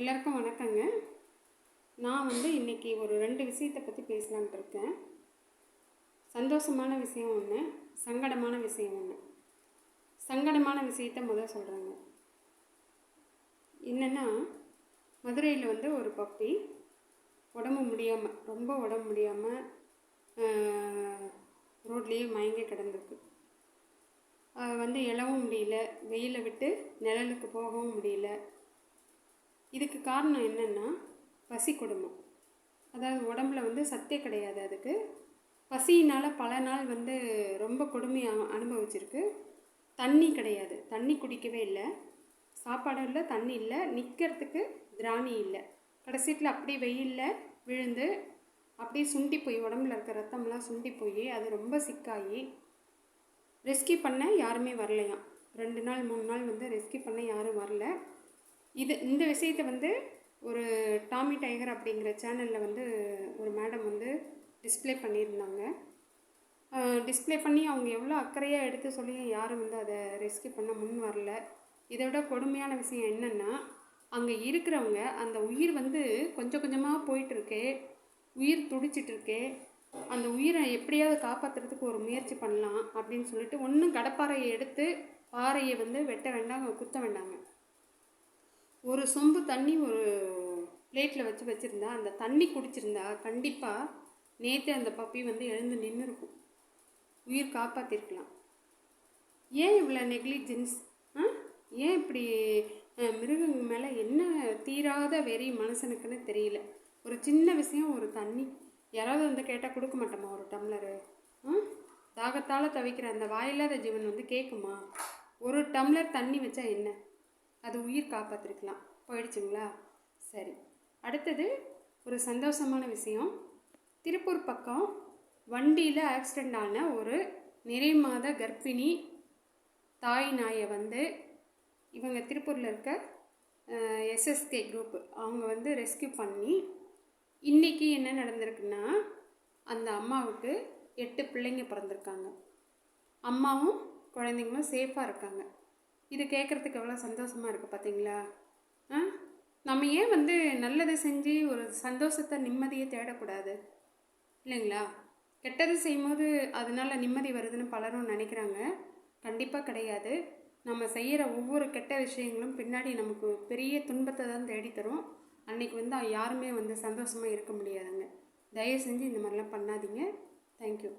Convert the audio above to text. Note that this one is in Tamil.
எல்லாருக்கும் வணக்கங்க. நான் வந்து இன்றைக்கி ஒரு ரெண்டு விஷயத்தை பற்றி பேசலான்ட்டு இருக்கேன். சந்தோஷமான விஷயம் ஒன்று சங்கடமான விஷயம் ஒன்று சங்கடமான விஷயத்த முதல் சொல்கிறேங்க என்னென்னா மதுரையில் வந்து ஒரு பப்பி உடம்பு முடியாமல் ரொம்ப உடம்பு முடியாமல் ரோட்லேயே மயங்கி கிடந்திருக்கு. வந்து எழவும் முடியல வெயிலை விட்டு நிழலுக்கு போகவும் முடியல. இதுக்கு காரணம் என்னென்னா பசி கொடுமை. அதாவது உடம்புல வந்து சத்தே கிடையாது அதுக்கு. பசியினால் பல நாள் வந்து ரொம்ப கொடுமையாக அனுபவிச்சிருக்கு. தண்ணி கிடையாது. தண்ணி குடிக்கவே இல்லை. சாப்பாடும் இல்லை தண்ணி இல்லை. நிற்கிறதுக்கு திராணி இல்லை. கடைசியில் அப்படியே வெயிலில் விழுந்து அப்படியே சுண்டி போய் உடம்புல இருக்க ரத்தம்லாம் சுண்டி போய் அது ரொம்ப சிக்காகி ரெஸ்கியூ பண்ண யாருமே வரலையாம். ரெண்டு நாள் மூணு நாள் வந்து ரெஸ்கியூ பண்ண யாரும் வரல. இது இந்த விஷயத்தை வந்து ஒரு டாமி டைகர் அப்படிங்கிற சேனலில் வந்து ஒரு மேடம் வந்து டிஸ்ப்ளே பண்ணியிருந்தாங்க. டிஸ்ப்ளே பண்ணி அவங்க எவ்வளோ அக்கறையாக எடுத்து சொல்லி யாரும் வந்து அதை ரெஸ்கியூ பண்ண முன் வரல. இதை விட கொடுமையான விஷயம் என்னென்னா அங்கே இருக்கிறவங்க அந்த உயிர் வந்து கொஞ்சம் கொஞ்சமாக போயிட்டுருக்கே. உயிர் துடிச்சிகிட்டுருக்கே அந்த உயிரை எப்படியாவது காப்பாற்றுறதுக்கு ஒரு முயற்சி பண்ணலாம் அப்படின்னு சொல்லிட்டு ஒன்றும் கடப்பாறையை எடுத்து பாறையை வந்து வெட்ட வேண்டாம் குத்த வேண்டாங்க. ஒரு சொம்பு தண்ணி ஒரு பிளேட்டில் வச்சு வச்சுருந்தா அந்த தண்ணி குடிச்சிருந்தா கண்டிப்பாக நேற்று அந்த பப்பி வந்து எழுந்து நின்று இருக்கும் உயிர் காப்பாற்றிருக்கலாம் ஏன் இவ்வளோ நெக்லிஜென்ஸ்? ஆ? ஏன் இப்படி மிருகங்க மேலே என்ன தீராத வெறி மனுஷனுக்குன்னு தெரியல. ஒரு சின்ன விஷயம் ஒரு தண்ணி. யாராவது வந்து கேட்டால் கொடுக்க மாட்டோமா ஒரு டம்ளரு? ஆ? தாகத்தால் தவிக்கிற அந்த வாயில்லாத ஜீவன் வந்து கேட்குமா ஒரு டம்ளர் தண்ணி வச்சா என்ன? அது உயிர் காப்பாற்றிருக்கலாம் போயிடுச்சுங்களா? சரி. அடுத்தது ஒரு சந்தோஷமான விஷயம். திருப்பூர் பக்கம் வண்டியில் ஆக்சிடெண்ட் ஆன ஒரு நிறை மாத கர்ப்பிணி தாய் நாயை வந்து இவங்க திருப்பூரில் இருக்க எஸ்எஸ்கே குரூப் அவங்க வந்து ரெஸ்கியூ பண்ணி இன்றைக்கி என்ன நடந்திருக்குன்னா அந்த அம்மாவுக்கு எட்டு பிள்ளைங்க பிறந்திருக்காங்க. அம்மாவும் குழந்தைங்களும் சேஃபாக இருக்காங்க. இது கேட்குறதுக்கு எவ்வளோ சந்தோஷமாக இருக்குது பார்த்தீங்களா? ஆ? நம்ம ஏன் வந்து நல்லதை செஞ்சு ஒரு சந்தோஷத்தை நிம்மதியை தேடக்கூடாது? இல்லைங்களா? கெட்டது செய்யும்போது அதனால நிம்மதி வருதுன்னு பலரும் நினைக்கிறாங்க. கண்டிப்பாக கிடையாது. நம்ம செய்கிற ஒவ்வொரு கெட்ட விஷயங்களும் பின்னாடி நமக்கு பெரிய துன்பத்தை தான் தேடித்தரும். அன்றைக்கி வந்து யாருமே வந்து சந்தோஷமாக இருக்க முடியாதுங்க. தயவு செஞ்சு இந்த மாதிரிலாம் பண்ணாதீங்க. தேங்க்யூ